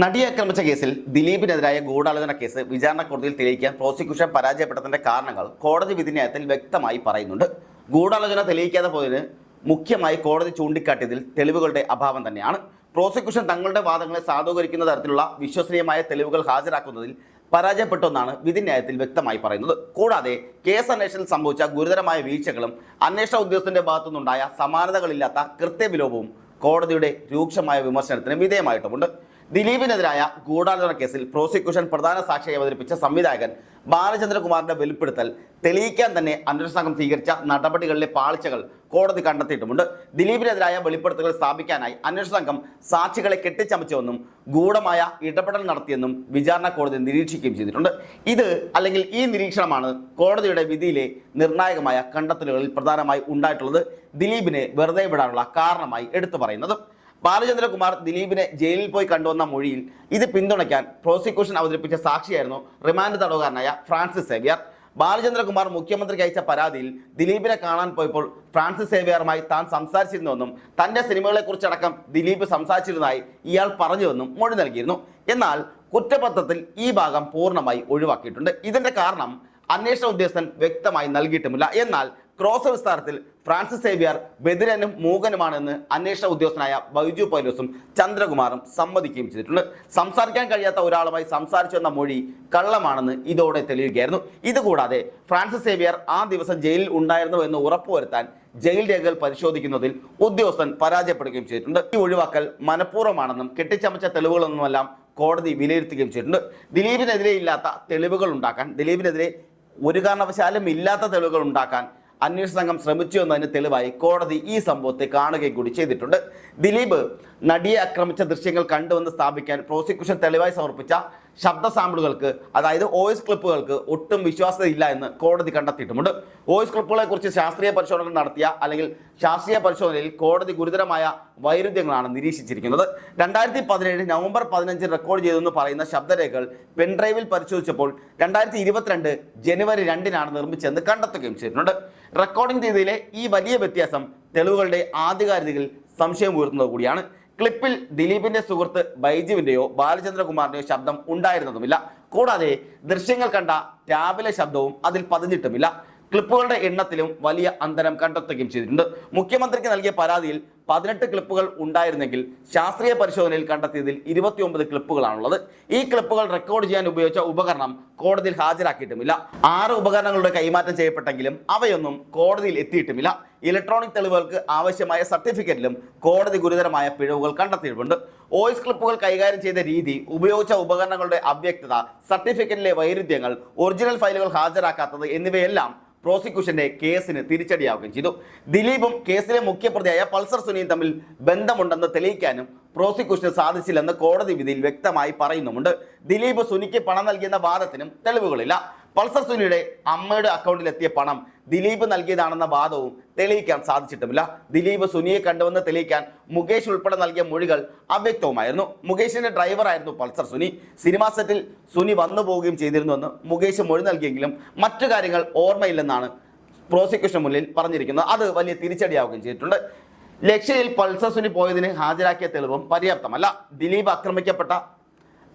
നടിയെ ആക്രമിച്ച കേസിൽ ദിലീപിനെതിരായ ഗൂഢാലോചന കേസ് വിചാരണ കോടതിയിൽ തെളിയിക്കാൻ പ്രോസിക്യൂഷൻ പരാജയപ്പെട്ടതിന്റെ കാരണങ്ങൾ കോടതി വിധിന്യായത്തിൽ വ്യക്തമായി പറയുന്നുണ്ട്. ഗൂഢാലോചന തെളിയിക്കാതെ പോയതിന് മുഖ്യമായി കോടതി ചൂണ്ടിക്കാട്ടിയതിൽ തെളിവുകളുടെ അഭാവം തന്നെയാണ്. പ്രോസിക്യൂഷൻ തങ്ങളുടെ വാദങ്ങളെ സാധൂകരിക്കുന്ന തരത്തിലുള്ള വിശ്വസനീയമായ തെളിവുകൾ ഹാജരാക്കുന്നതിൽ പരാജയപ്പെട്ടെന്നാണ് വിധിന്യായത്തിൽ വ്യക്തമായി പറയുന്നത്. കൂടാതെ കേസ് അന്വേഷണത്തിൽ സംഭവിച്ച ഗുരുതരമായ വീഴ്ചകളും അന്വേഷണ ഉദ്യോഗസ്ഥന്റെ ഭാഗത്തുനിന്നുണ്ടായ സമാനതകളില്ലാത്ത കൃത്യവിലോപവും കോടതിയുടെ രൂക്ഷമായ വിമർശനത്തിന് വിധേയമായിട്ടുമുണ്ട്. ദിലീപിനെതിരായ ഗൂഢാലോചന കേസിൽ പ്രോസിക്യൂഷൻ പ്രധാന സാക്ഷിയായി അവതരിപ്പിച്ച സംവിധായകൻ ബാലചന്ദ്രകുമാറിന്റെ വെളിപ്പെടുത്തൽ തെളിയിക്കാൻ തന്നെ അന്വേഷണ സംഘം സ്വീകരിച്ച നടപടികളിലെ പാളിച്ചകൾ കോടതി കണ്ടെത്തിയിട്ടുമുണ്ട്. ദിലീപിനെതിരായ വെളിപ്പെടുത്തലുകൾ സ്ഥാപിക്കാനായി അന്വേഷണ സംഘം സാക്ഷികളെ കെട്ടിച്ചമച്ചുവെന്നും ഗൂഢമായ ഇടപെടൽ നടത്തിയെന്നും വിചാരണ കോടതി നിരീക്ഷിക്കുകയും ചെയ്തിട്ടുണ്ട്. ഇത് അല്ലെങ്കിൽ ഈ നിരീക്ഷണമാണ് കോടതിയുടെ വിധിയിലെ നിർണായകമായ കണ്ടെത്തലുകളിൽ പ്രധാനമായി ഉണ്ടായിട്ടുള്ളത്. ദിലീപിനെ വെറുതെ വിടാനുള്ള കാരണമായി എടുത്തു ബാലചന്ദ്രകുമാർ ദിലീപിനെ ജയിലിൽ പോയി കണ്ടുവന്ന മൊഴിയിൽ ഇത് പിന്തുണയ്ക്കാൻ പ്രോസിക്യൂഷൻ അവതരിപ്പിച്ച സാക്ഷിയായിരുന്നു റിമാൻഡ് തടവുകാരനായ ഫ്രാൻസിസ് സേവ്യർ. ബാലചന്ദ്രകുമാർ മുഖ്യമന്ത്രിക്ക് അയച്ച പരാതിയിൽ ദിലീപിനെ കാണാൻ പോയപ്പോൾ ഫ്രാൻസിസ് സേവ്യറുമായി താൻ സംസാരിച്ചിരുന്നുവെന്നും തന്റെ സിനിമകളെക്കുറിച്ചടക്കം ദിലീപ് സംസാരിച്ചിരുന്നതായി ഇയാൾ പറഞ്ഞുവെന്നും മൊഴി നൽകിയിരുന്നു. എന്നാൽ കുറ്റപത്രത്തിൽ ഈ ഭാഗം പൂർണമായി ഒഴിവാക്കിയിട്ടുണ്ട്. ഇതിന്റെ കാരണം അന്വേഷണ ഉദ്യോഗസ്ഥൻ വ്യക്തമായി നൽകിയിട്ടുമില്ല. എന്നാൽ ക്രോസ് വിസ്താരത്തിൽ ഫ്രാൻസിസ് സേവ്യർ ബദിരനും മൂകനുമാണെന്ന് അന്വേഷണ ഉദ്യോഗസ്ഥനായ ബൈജു പൈലോസും ചന്ദ്രകുമാറും സമ്മതിക്കുകയും ചെയ്തിട്ടുണ്ട്. സംസാരിക്കാൻ കഴിയാത്ത ഒരാളുമായി സംസാരിച്ചു എന്ന മൊഴി കള്ളമാണെന്ന് ഇതോടെ തെളിയുകയായിരുന്നു. ഇതുകൂടാതെ ഫ്രാൻസിസ് സേവ്യർ ആ ദിവസം ജയിലിൽ ഉണ്ടായിരുന്നു എന്ന് ഉറപ്പുവരുത്താൻ ജയിൽ രേഖകൾ പരിശോധിക്കുന്നതിൽ ഉദ്യോഗസ്ഥൻ പരാജയപ്പെടുകയും ചെയ്തിട്ടുണ്ട്. ഈ ഒഴിവാക്കൽ മനഃപൂർവമാണെന്നും കെട്ടിച്ചമച്ച തെളിവുകളൊന്നുമെല്ലാം കോടതി വിലയിരുത്തുകയും ചെയ്തിട്ടുണ്ട്. ദിലീപിനെതിരെ ഇല്ലാത്ത തെളിവുകൾ ഉണ്ടാക്കാൻ ദിലീപിനെതിരെ ഒരു കാരണവശാലും ഇല്ലാത്ത തെളിവുകൾ ഉണ്ടാക്കാൻ അന്വേഷണ സംഘം ശ്രമിച്ചു എന്നതിന് തെളിവായി കോടതി ഈ സംഭവത്തെ കാണുകയും കൂടി ചെയ്തിട്ടുണ്ട്. ദിലീപ് നടിയെ ആക്രമിച്ച ദൃശ്യങ്ങൾ കണ്ടുവെന്ന് സ്ഥാപിക്കാൻ പ്രോസിക്യൂഷൻ തെളിവായി സമർപ്പിച്ച ശബ്ദ സാമ്പിളുകൾക്ക് അതായത് വോയിസ് ക്ലിപ്പുകൾക്ക് ഒട്ടും വിശ്വാസ്യതയില്ല എന്ന് കോടതി കണ്ടെത്തിയിട്ടുമുണ്ട്. വോയിസ് ക്ലിപ്പുകളെ കുറിച്ച് ശാസ്ത്രീയ പരിശോധനകൾ നടത്തിയ അല്ലെങ്കിൽ ശാസ്ത്രീയ പരിശോധനയിൽ കോടതി ഗുരുതരമായ വൈരുദ്ധ്യങ്ങളാണ് നിരീക്ഷിച്ചിരിക്കുന്നത്. രണ്ടായിരത്തി പതിനേഴ് നവംബർ പതിനഞ്ചിൽ റെക്കോർഡ് ചെയ്തെന്ന് പറയുന്ന ശബ്ദരേഖകൾ പെൻഡ്രൈവിൽ പരിശോധിച്ചപ്പോൾ രണ്ടായിരത്തി ഇരുപത്തിരണ്ട് ജനുവരി രണ്ടിനാണ് നിർമ്മിച്ചതെന്ന് കണ്ടെത്തുകയും ചെയ്തിട്ടുണ്ട്. റെക്കോർഡിംഗ് രീതിയിലെ ഈ വലിയ വ്യത്യാസം തെളിവുകളുടെ ആധികാരികതയിൽ സംശയം ഉയർത്തുന്നത് കൂടിയാണ്. ക്ലിപ്പിൽ ദിലീപിന്റെ സുഹൃത്ത് ബൈജുവിന്റെയോ ബാലചന്ദ്രകുമാറിന്റെയോ ശബ്ദം ഉണ്ടായിരുന്നതുമില്ല. കൂടാതെ ദൃശ്യങ്ങൾ കണ്ട ടാബിലെ ശബ്ദവും അതിൽ പതിഞ്ഞിട്ടുമില്ല. ക്ലിപ്പുകളുടെ എണ്ണത്തിലും വലിയ അന്തരം കണ്ടെത്തുകയും ചെയ്തിട്ടുണ്ട്. മുഖ്യമന്ത്രിക്ക് നൽകിയ പരാതിയിൽ പതിനെട്ട് ക്ലിപ്പുകൾ ഉണ്ടായിരുന്നെങ്കിൽ ശാസ്ത്രീയ പരിശോധനയിൽ കണ്ടെത്തിയതിൽ ഇരുപത്തിയൊമ്പത് ക്ലിപ്പുകളാണുള്ളത് ഈ ക്ലിപ്പുകൾ റെക്കോർഡ് ചെയ്യാൻ ഉപയോഗിച്ച ഉപകരണം കോടതിയിൽ ഹാജരാക്കിയിട്ടുമില്ല. ആറ് ഉപകരണങ്ങളുടെ കൈമാറ്റം ചെയ്യപ്പെട്ടെങ്കിലും അവയൊന്നും കോടതിയിൽ എത്തിയിട്ടുമില്ല. ഇലക്ട്രോണിക് തെളിവുകൾക്ക് ആവശ്യമായ സർട്ടിഫിക്കറ്റിലും കോടതി ഗുരുതരമായ പിഴവുകൾ കണ്ടെത്തിയിട്ടുണ്ട്. വോയിസ് ക്ലിപ്പുകൾ കൈകാര്യം ചെയ്ത രീതി ഉപയോഗിച്ച ഉപകരണങ്ങളുടെ അവ്യക്തത സർട്ടിഫിക്കറ്റിലെ വൈരുദ്ധ്യങ്ങൾ ഒറിജിനൽ ഫയലുകൾ ഹാജരാക്കാത്തത് എന്നിവയെല്ലാം പ്രോസിക്യൂഷന്റെ കേസിന് തിരിച്ചടിയാവുകയും ചെയ്തു. ദിലീപും കേസിലെ മുഖ്യപ്രതിയായ പൾസർ സുനിയും തമ്മിൽ ബന്ധമുണ്ടെന്ന് തെളിയിക്കാനും പ്രോസിക്യൂഷന് സാധിച്ചില്ലെന്ന് കോടതി വിധിയിൽ വ്യക്തമായി പറയുന്നുമുണ്ട്. ദിലീപ് സുനിക്ക് പണം നൽകിയെന്ന വാദത്തിനും തെളിവുകളില്ല. പൾസർ സുനിയുടെ അമ്മയുടെ അക്കൗണ്ടിലെത്തിയ പണം ദിലീപ് നൽകിയതാണെന്ന വാദവും തെളിയിക്കാൻ സാധിച്ചിട്ടുമില്ല. ദിലീപ് സുനിയെ കണ്ടുവെന്ന് തെളിയിക്കാൻ മുകേഷ് ഉൾപ്പെടെ നൽകിയ മൊഴികൾ അവ്യക്തവുമായിരുന്നു. മുകേഷിന്റെ ഡ്രൈവറായിരുന്നു പൾസർ സുനി. സിനിമാ സെറ്റിൽ സുനി വന്നു പോവുകയും ചെയ്തിരുന്നുവെന്ന് മുകേഷ് മൊഴി നൽകിയെങ്കിലും മറ്റു കാര്യങ്ങൾ ഓർമ്മയില്ലെന്നാണ് പ്രോസിക്യൂഷൻ മുന്നിൽ പറഞ്ഞിരിക്കുന്നത്. അത് വലിയ തിരിച്ചടിയാവുകയും ചെയ്തിട്ടുണ്ട്. ലക്ഷ്യയിൽ പൾസസിന് സുനി പോയതിന് ഹാജരാക്കിയ തെളിവും പര്യാപ്തമല്ല. ദിലീപ് ആക്രമിക്കപ്പെട്ട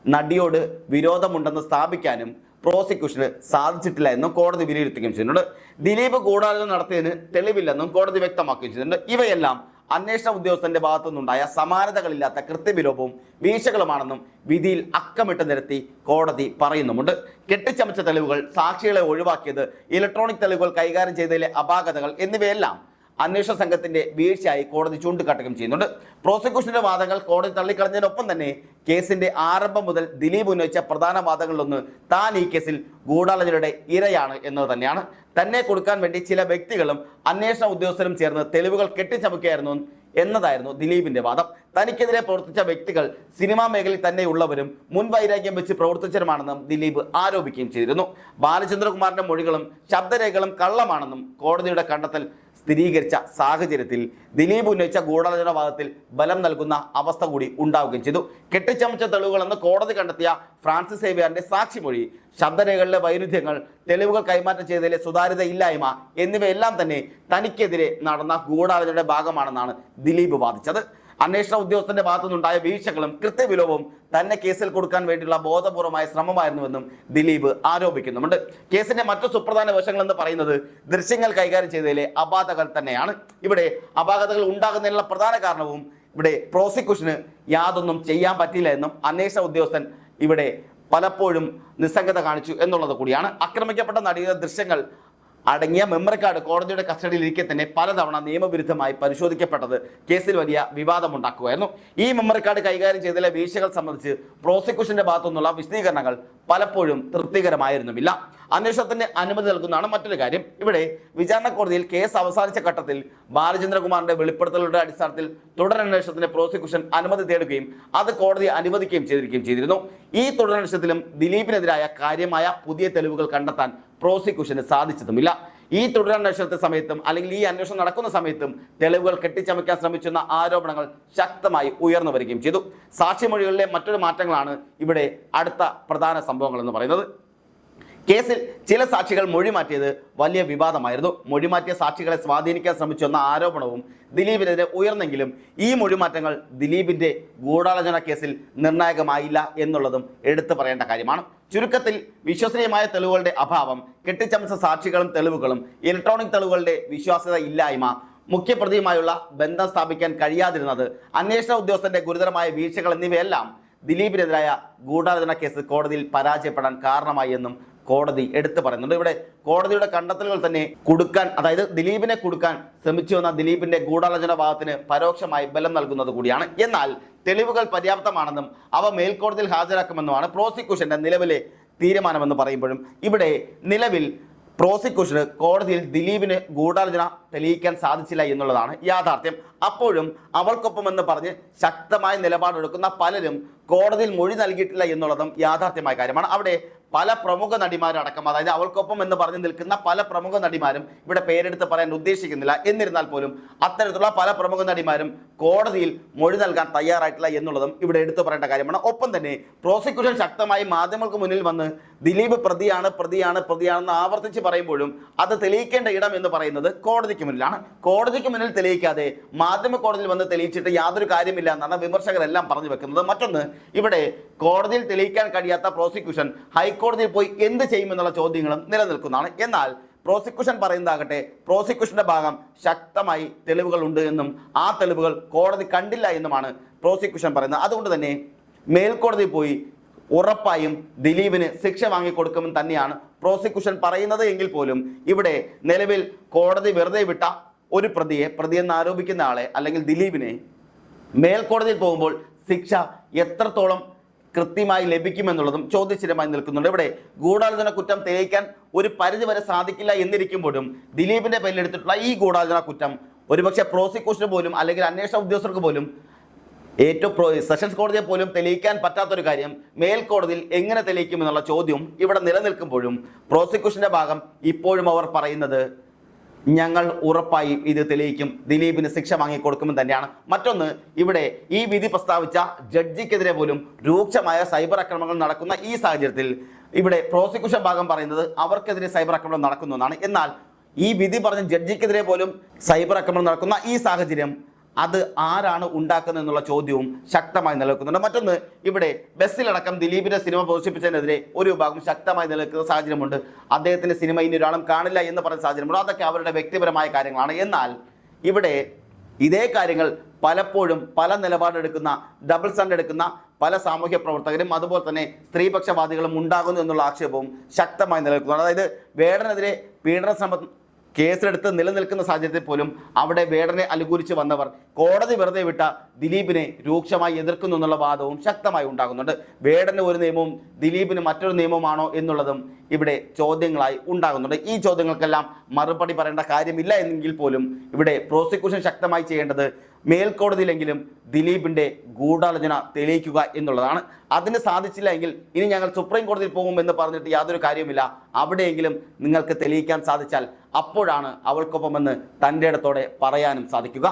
നടിയോട് വിരോധമുണ്ടെന്ന് സ്ഥാപിക്കാനും പ്രോസിക്യൂഷന് സാധിച്ചിട്ടില്ല എന്നും കോടതി വിലയിരുത്തുകയും ചെയ്യുന്നുണ്ട്. ദിലീപ് ഗൂഢാലോചന നടത്തിയതിന് തെളിവില്ലെന്നും കോടതി വ്യക്തമാക്കുകയും ചെയ്തിട്ടുണ്ട് ഇവയെല്ലാം അന്വേഷണ ഉദ്യോഗസ്ഥന്റെ ഭാഗത്തുനിന്നുണ്ടായ സമാനതകളില്ലാത്ത കൃത്യവിലോപവും വീഴ്ചകളുമാണെന്നും വിധിയിൽ അക്കമിട്ട് നിരത്തി കോടതി പറയുന്നുമുണ്ട്. കെട്ടിച്ചമച്ച തെളിവുകൾ സാക്ഷികളെ ഒഴിവാക്കിയത് ഇലക്ട്രോണിക് തെളിവുകൾ കൈകാര്യം ചെയ്തതിലെ അപാകതകൾ എന്നിവയെല്ലാം അന്വേഷണ സംഘത്തിന്റെ വീഴ്ചയായി കോടതി ചൂണ്ടിക്കാട്ടുകയും ചെയ്യുന്നുണ്ട്. പ്രോസിക്യൂഷന്റെ വാദങ്ങൾ കോടതി തള്ളിക്കളഞ്ഞതിനൊപ്പം തന്നെ കേസിന്റെ ആരംഭം മുതൽ ദിലീപ് ഉന്നയിച്ച പ്രധാന വാദങ്ങളിലൊന്ന് താൻ ഈ കേസിൽ ഗൂഢാലോചനയുടെ ഇരയാണ് എന്നത് തന്നെയാണ്. തന്നെ കൊടുക്കാൻ വേണ്ടി ചില വ്യക്തികളും അന്വേഷണ ഉദ്യോഗസ്ഥരും ചേർന്ന് തെളിവുകൾ കെട്ടിച്ചമക്കുകയായിരുന്നു എന്നതായിരുന്നു ദിലീപിന്റെ വാദം. തനിക്കെതിരെ പ്രവർത്തിച്ച വ്യക്തികൾ സിനിമാ മേഖലയിൽ തന്നെയുള്ളവരും മുൻ വൈരാഗ്യം വെച്ച് പ്രവർത്തിച്ചവരുമാണെന്നും ദിലീപ് ആരോപിക്കുകയും ചെയ്തിരുന്നു. ബാലചന്ദ്രകുമാറിന്റെ മൊഴികളും ശബ്ദരേഖകളും കള്ളമാണെന്നും കോടതിയുടെ കണ്ടെത്തൽ സ്ഥിരീകരിച്ച സാഹചര്യത്തിൽ ദിലീപ് ഉന്നയിച്ച ഗൂഢാലോചന വാദത്തിൽ ബലം നൽകുന്ന അവസ്ഥ കൂടി ഉണ്ടാവുകയും ചെയ്തു. കെട്ടിച്ചമച്ച തെളിവുകളെന്ന് കോടതി കണ്ടെത്തിയ ഫ്രാൻസിസ് സേവിയറിന്റെ സാക്ഷിമൊഴി ശബ്ദരേഖകളിലെ വൈരുദ്ധ്യങ്ങൾ തെളിവുകൾ കൈമാറ്റം ചെയ്തതിലെ സുതാര്യത ഇല്ലായ്മ എന്നിവയെല്ലാം തന്നെ തനിക്കെതിരെ നടന്ന ഗൂഢാലോചനയുടെ ഭാഗമാണെന്നാണ് ദിലീപ് വാദിച്ചത്. അന്വേഷണ ഉദ്യോഗസ്ഥന്റെ ഭാഗത്തുനിന്നുണ്ടായ വീഴ്ചകളും കൃത്യവിലോപവും തന്നെ കേസിൽ കൊടുക്കാൻ വേണ്ടിയുള്ള ബോധപൂർവമായ ശ്രമമായിരുന്നുവെന്നും ദിലീപ് ആരോപിക്കുന്നുണ്ട് കേസിന്റെ മറ്റു സുപ്രധാന വശങ്ങൾ എന്ന് പറയുന്നത് ദൃശ്യങ്ങൾ കൈകാര്യം ചെയ്തതിലെ അപാതകൾ തന്നെയാണ്. ഇവിടെ അപാകതകൾ ഉണ്ടാകുന്നതിനുള്ള പ്രധാന കാരണവും ഇവിടെ പ്രോസിക്യൂഷന് യാതൊന്നും ചെയ്യാൻ പറ്റില്ല എന്നും അന്വേഷണ ഉദ്യോഗസ്ഥൻ ഇവിടെ പലപ്പോഴും നിസ്സംഗത കാണിച്ചു എന്നുള്ളത് കൂടിയാണ്. ആക്രമിക്കപ്പെട്ട നടിയുടെ ദൃശ്യങ്ങൾ അടങ്ങിയ മെമ്മറി കാർഡ് കോടതിയുടെ കസ്റ്റഡിയിൽ ഇരിക്കെ തന്നെ പലതവണ നിയമവിരുദ്ധമായി പരിശോധിക്കപ്പെട്ടത് കേസിൽ വലിയ വിവാദമുണ്ടാക്കുകയായിരുന്നു. ഈ മെമ്മറി കാർഡ് കൈകാര്യം ചെയ്തതിലെ വീഴ്ചകൾ സംബന്ധിച്ച് പ്രോസിക്യൂഷന്റെ ഭാഗത്തുനിന്നുള്ള വിശദീകരണങ്ങൾ പലപ്പോഴും തൃപ്തികരമായിരുന്നുമില്ല. അന്വേഷണത്തിന് അനുമതി നൽകുന്നതാണ് മറ്റൊരു കാര്യം. ഇവിടെ വിചാരണ കോടതിയിൽ കേസ് അവസാനിച്ച ഘട്ടത്തിൽ ബാലചന്ദ്രകുമാറിന്റെ വെളിപ്പെടുത്തലുകളുടെ അടിസ്ഥാനത്തിൽ തുടരന്വേഷണത്തിന് പ്രോസിക്യൂഷൻ അനുമതി തേടുകയും അത് കോടതി അനുവദിക്കുകയും ചെയ്തിരിക്കുകയും ചെയ്തിരുന്നു. ഈ തുടരന്വേഷണത്തിലും ദിലീപിനെതിരായ കാര്യമായ പുതിയ തെളിവുകൾ കണ്ടെത്താൻ പ്രോസിക്യൂഷന് സാധിച്ചതുമില്ല. ഈ തുടരന്വേഷണത്തെ സമയത്തും അല്ലെങ്കിൽ ഈ അന്വേഷണം നടക്കുന്ന സമയത്തും തെളിവുകൾ കെട്ടിച്ചമയ്ക്കാൻ ശ്രമിച്ചെന്ന ആരോപണങ്ങൾ ശക്തമായി ഉയർന്നു വരികയും ചെയ്തു. സാക്ഷിമൊഴികളിലെ മറ്റൊരു മാറ്റങ്ങളാണ് ഇവിടെ അടുത്ത പ്രധാന സംഭവങ്ങൾ എന്ന് പറയുന്നത്. കേസിൽ ചില സാക്ഷികൾ മൊഴി മാറ്റിയത് വലിയ വിവാദമായിരുന്നു. മൊഴി മാറ്റിയ സാക്ഷികളെ സ്വാധീനിക്കാൻ ശ്രമിച്ചു എന്ന ആരോപണവും ദിലീപിനെതിരെ ഉയർന്നെങ്കിലും ഈ മൊഴിമാറ്റങ്ങൾ ദിലീപിന്റെ ഗൂഢാലോചന കേസിൽ നിർണായകമായില്ല എന്നുള്ളതും എടുത്തു പറയേണ്ട കാര്യമാണ്. ചുരുക്കത്തിൽ വിശ്വസനീയമായ തെളിവുകളുടെ അഭാവം കെട്ടിച്ചമച്ച സാക്ഷികളും തെളിവുകളും ഇലക്ട്രോണിക് തെളിവുകളുടെ വിശ്വാസ്യത ഇല്ലായ്മ മുഖ്യപ്രതിയുമായുള്ള ബന്ധം സ്ഥാപിക്കാൻ കഴിയാതിരുന്നത് അന്വേഷണ ഉദ്യോഗസ്ഥന്റെ ഗുരുതരമായ വീഴ്ചകൾ എന്നിവയെല്ലാം ദിലീപിനെതിരായ ഗൂഢാലോചന കേസ് കോടതിയിൽ പരാജയപ്പെടാൻ കാരണമായി എന്നും കോടതി എടുത്തു പറയുന്നുണ്ട് ഇവിടെ കോടതിയുടെ കണ്ടെത്തലുകൾ തന്നെ കൊടുക്കാൻ അതായത് ദിലീപിനെ കൊടുക്കാൻ ശ്രമിച്ചു വന്ന ദിലീപിന്റെ ഗൂഢാലോചന ഭാഗത്തിന് പരോക്ഷമായി ബലം നൽകുന്നത് കൂടിയാണ്. എന്നാൽ തെളിവുകൾ പര്യാപ്തമാണെന്നും അവ മേൽക്കോടതിയിൽ ഹാജരാക്കുമെന്നുമാണ് പ്രോസിക്യൂഷന്റെ നിലവിലെ തീരുമാനമെന്ന് പറയുമ്പോഴും. ഇവിടെ നിലവിൽ പ്രോസിക്യൂഷന് കോടതിയിൽ ദിലീപിന് ഗൂഢാലോചന തെളിയിക്കാൻ സാധിച്ചില്ല എന്നുള്ളതാണ് യാഥാർത്ഥ്യം. അപ്പോഴും അവൾക്കൊപ്പം എന്ന് പറഞ്ഞ് ശക്തമായ നിലപാടെടുക്കുന്ന പലരും കോടതിയിൽ മൊഴി നൽകിയിട്ടില്ല എന്നുള്ളതും യാഥാർത്ഥ്യമായ കാര്യമാണ്. അവിടെ പല പ്രമുഖ നടിമാരടക്കം അതായത് അവൾക്കൊപ്പം എന്ന് പറഞ്ഞു നിൽക്കുന്ന പല പ്രമുഖ നടിമാരും ഇവിടെ പേരെടുത്ത് പറയാൻ ഉദ്ദേശിക്കുന്നില്ല. എന്നിരുന്നാൽ പോലും അത്തരത്തിലുള്ള പല പ്രമുഖ നടിമാരും കോടതിയിൽ മൊഴി നൽകാൻ തയ്യാറായിട്ടില്ല എന്നുള്ളതും ഇവിടെ എടുത്തു പറയേണ്ട കാര്യമാണ്. ഒപ്പം തന്നെ പ്രോസിക്യൂഷൻ ശക്തമായി മാധ്യമങ്ങൾക്ക് മുന്നിൽ വന്ന് ദിലീപ് പ്രതിയാണ് പ്രതിയാണ് പ്രതിയാണെന്ന് ആവർത്തിച്ച് പറയുമ്പോഴും അത് തെളിയിക്കേണ്ട ഇടം എന്ന് പറയുന്നത് കോടതിക്ക് മുന്നിലാണ്. കോടതിക്ക് മുന്നിൽ തെളിയിക്കാതെ മാധ്യമ കോടതിയിൽ വന്ന് തെളിയിച്ചിട്ട് യാതൊരു കാര്യമില്ല എന്നാണ് വിമർശകരെല്ലാം പറഞ്ഞു വെക്കുന്നത്. മറ്റൊന്ന് ഇവിടെ കോടതിയിൽ തെളിയിക്കാൻ കഴിയാത്ത പ്രോസിക്യൂഷൻ ഹൈക്കോടതിയിൽ പോയി എന്ത് ചെയ്യുമെന്നുള്ള ചോദ്യങ്ങളും നിലനിൽക്കുന്നതാണ്. എന്നാൽ പ്രോസിക്യൂഷൻ പറയുന്നതാകട്ടെ പ്രോസിക്യൂഷന്റെ ഭാഗം ശക്തമായി തെളിവുകൾ ഉണ്ട് എന്നും ആ തെളിവുകൾ കോടതി കണ്ടില്ല എന്നുമാണ് പ്രോസിക്യൂഷൻ പറയുന്നത്. അതുകൊണ്ട് തന്നെ മേൽക്കോടതി പോയി ഉറപ്പായും ദിലീപിന് ശിക്ഷ വാങ്ങിക്കൊടുക്കുമെന്ന് തന്നെയാണ് പ്രോസിക്യൂഷൻ പറയുന്നത് എങ്കിൽ പോലും ഇവിടെ നിലവിൽ കോടതി വെറുതെ വിട്ട ഒരു പ്രതിയെ പ്രതിയെന്ന് ആരോപിക്കുന്ന ആളെ അല്ലെങ്കിൽ ദിലീപിനെ മേൽക്കോടതിയിൽ പോകുമ്പോൾ ശിക്ഷ എത്രത്തോളം കൃത്യമായി ലഭിക്കുമെന്നുള്ളതും ചോദ്യചിഹ്നമായി നിൽക്കുന്നുണ്ട്. ഇവിടെ ഗൂഢാലോചന കുറ്റം തെളിയിക്കാൻ ഒരു പരിധി വരെ സാധിക്കില്ല എന്നിരിക്കുമ്പോഴും ദിലീപിന്റെ പേരിലെടുത്തിട്ടുള്ള ഈ ഗൂഢാലോചന കുറ്റം ഒരുപക്ഷെ പ്രോസിക്യൂഷന് പോലും അല്ലെങ്കിൽ അന്വേഷണ ഉദ്യോഗസ്ഥർക്ക് പോലും ഏറ്റവും സെഷൻസ് കോടതിയെ പോലും തെളിയിക്കാൻ പറ്റാത്തൊരു കാര്യം മേൽക്കോടതിയിൽ എങ്ങനെ തെളിയിക്കുമെന്നുള്ള ചോദ്യം ഇവിടെ നിലനിൽക്കുമ്പോഴും പ്രോസിക്യൂഷന്റെ ഭാഗം ഇപ്പോഴും അവർ പറയുന്നത് ഞങ്ങൾ ഉറപ്പായും ഇത് തെളിയിക്കും. ദിലീപിന് ശിക്ഷ വാങ്ങിക്കൊടുക്കുമെന്ന് തന്നെയാണ്. മറ്റൊന്ന് ഇവിടെ ഈ വിധി പ്രസ്താവിച്ച ജഡ്ജിക്കെതിരെ പോലും രൂക്ഷമായ സൈബർ ആക്രമണങ്ങൾ നടക്കുന്ന ഈ സാഹചര്യത്തിൽ ഇവിടെ പ്രോസിക്യൂഷൻ ഭാഗം പറയുന്നത് അവർക്കെതിരെ സൈബർ ആക്രമണം നടക്കുന്നു എന്നാണ്. എന്നാൽ ഈ വിധി പറഞ്ഞ ജഡ്ജിക്കെതിരെ പോലും സൈബർ ആക്രമണം നടക്കുന്ന ഈ സാഹചര്യം അത് ആരാണ് ഉണ്ടാക്കുന്നത് എന്നുള്ള ചോദ്യവും ശക്തമായി നിലനിൽക്കുന്നുണ്ട്. മറ്റൊന്ന് ഇവിടെ ബസ്സിലടക്കം ദിലീപിന്റെ സിനിമ പ്രദർശിപ്പിച്ചതിനെതിരെ ഒരു വിഭാഗം ശക്തമായി നിലനിൽക്കുന്ന സാഹചര്യമുണ്ട്. അദ്ദേഹത്തിന്റെ സിനിമ ഇനി ഒരാളും കാണില്ല എന്ന് പറയുന്ന സാഹചര്യമുണ്ട്. അതൊക്കെ അവരുടെ വ്യക്തിപരമായ കാര്യങ്ങളാണ്. എന്നാൽ ഇവിടെ ഇതേ കാര്യങ്ങൾ പലപ്പോഴും പല നിലപാടെടുക്കുന്ന ഡബിൾ സ്റ്റാൻഡ് എടുക്കുന്ന പല സാമൂഹ്യ പ്രവർത്തകരും അതുപോലെ തന്നെ സ്ത്രീപക്ഷവാദികളും ഉണ്ടാകുന്നു എന്നുള്ള ആക്ഷേപവും ശക്തമായി നിലനിൽക്കുന്നു അതായത് വേടനെതിരെ പീഡന ശ്രമം കേസെടുത്ത് നിലനിൽക്കുന്ന സാഹചര്യത്തിൽ പോലും അവിടെ വേടനെ അനുകൂലിച്ച് വന്നവർ കോടതി വെറുതെ വിട്ട ദിലീപിനെ രൂക്ഷമായി എതിർക്കുന്നു എന്നുള്ള വാദവും ശക്തമായി ഉണ്ടാകുന്നുണ്ട്. വേടന് ഒരു നിയമവും ദിലീപിന് മറ്റൊരു നിയമമാണോ എന്നുള്ളതും ഇവിടെ ചോദ്യങ്ങളായി ഉണ്ടാകുന്നുണ്ട്. ഈ ചോദ്യങ്ങൾക്കെല്ലാം മറുപടി പറയേണ്ട കാര്യമില്ല എന്നെങ്കിൽ പോലും ഇവിടെ പ്രോസിക്യൂഷൻ ശക്തമായി ചെയ്യേണ്ടത് മേൽക്കോടതിയിലെങ്കിലും ദിലീപിന്റെ ഗൂഢാലോചന തെളിയിക്കുക എന്നുള്ളതാണ്. അതിന് സാധിച്ചില്ല എങ്കിൽ ഇനി ഞങ്ങൾ സുപ്രീം കോടതിയിൽ പോകുമെന്ന് പറഞ്ഞിട്ട് യാതൊരു കാര്യവുമില്ല. അവിടെയെങ്കിലും നിങ്ങൾക്ക് തെളിയിക്കാൻ സാധിച്ചാൽ അപ്പോഴാണ് അവൾക്കൊപ്പമെന്ന് തന്റെ ഇടത്തോടെ പറയാനും സാധിക്കുക.